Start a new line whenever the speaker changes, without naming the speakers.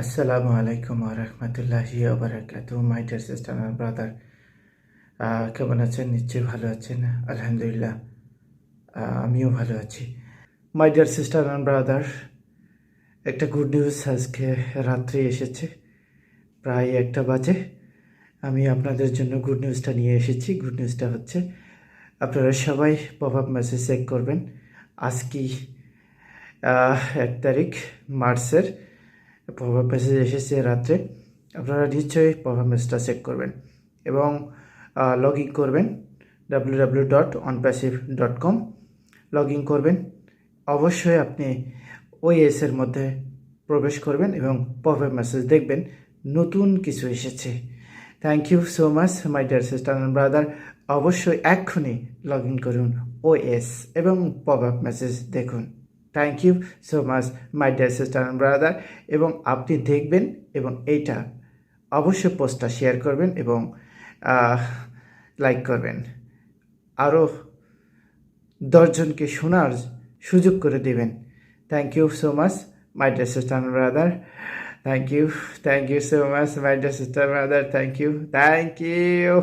আসসালামু আলাইকুম রহমতুল্লাহি বারাকাতু মাই ডিয়ার সিস্টার আর ব্রাদার কেমন আছেন? নিশ্চয়ই ভালো আছেন। আলহামদুলিল্লাহ আমিও ভালো আছি। My dear sister and brother একটা গুড নিউজ আজকে রাত্রে এসেছে প্রায় একটা বাজে। আমি আপনাদের জন্য গুড নিউজটা নিয়ে এসেছি। গুড নিউজটা হচ্ছে আপনারা সবাই পপ আপ মেসেজ চেক করবেন। আজকেই আহ, এক তারিখ মার্চের প্রভাব মেসেজ এসেছে রাত্রে, আপনারা নিশ্চয়ই প্রভাব মেসেজটা চেক করবেন এবং লগ ইন করবেন W dot onpassive dot com log in করবেন। অবশ্যই আপনি ওএস এর মধ্যে প্রবেশ করবেন এবং প্রভাব মেসেজ দেখবেন, নতুন কিছু এসেছে। Thank you so much my dear sister and brother অবশ্যই এক্ষুনি লগ ইন করুন ওএস এবং পপ আপ মেসেজ দেখুন। Thank you so much my dear sister and brother এবং আপনি দেখবেন এবং এইটা অবশ্যই পোস্টটা শেয়ার করবেন এবং লাইক করবেন। আরও দশজনকে শোনার সুযোগ করে দেবেন। Thank you so much my dear sister and brother thank you thank you so much my dear sister brother thank you thank you